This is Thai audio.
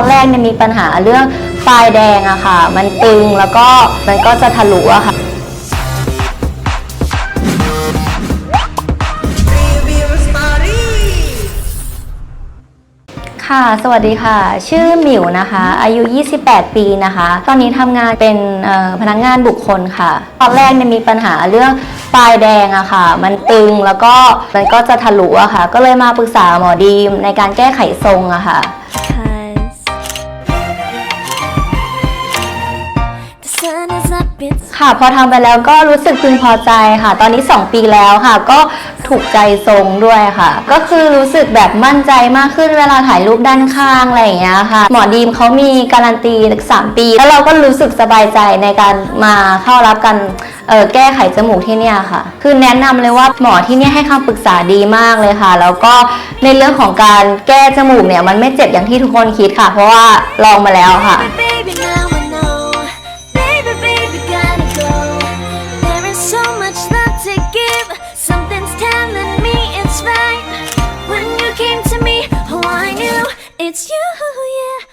อนแรกเนี่ยมีปัญหาเรื่องปลายแดงอะค่ะ มันตึงแล้วก็มันก็จะทะลุอะค่ะ ค่ะ สวัสดีค่ะ ชื่อหมิวนะคะ อายุ 28 ปีนะคะ ตอนนี้ทำงานเป็นพนักงานบุคคลค่ะ ตอนแรกเนี่ยมีปัญหาเรื่องปลายแดงอะค่ะ มันตึงแล้วก็มันก็จะทะลุอะค่ะ ก็เลยมาปรึกษาหมอดีมในการแก้ไขทรงอะค่ะ ค่ะพอทำไปแล้วก็รู้สึกพึงพอใจค่ะ ตอนนี้ 2 ปีแล้วค่ะ ก็ถูกใจทรงด้วยค่ะ ก็คือรู้สึกแบบมั่นใจมากขึ้นเวลาถ่ายรูปด้านข้างอะไรอย่างเงี้ยค่ะ หมอดีมเขามีการันตีสามปี แล้วเราก็รู้สึกสบายใจในการมาเข้ารับการเออแก้ไขจมูกที่เนี่ยค่ะ คือแนะนำเลยว่าหมอที่นี่ให้คำปรึกษาดีมากเลยค่ะ แล้วก็ในเรื่องของการแก้จมูกเนี่ยมันไม่เจ็บอย่างที่ทุกคนคิดค่ะ เพราะว่าลองมาแล้วค่ะ me. Oh, I knew it's you, yeah.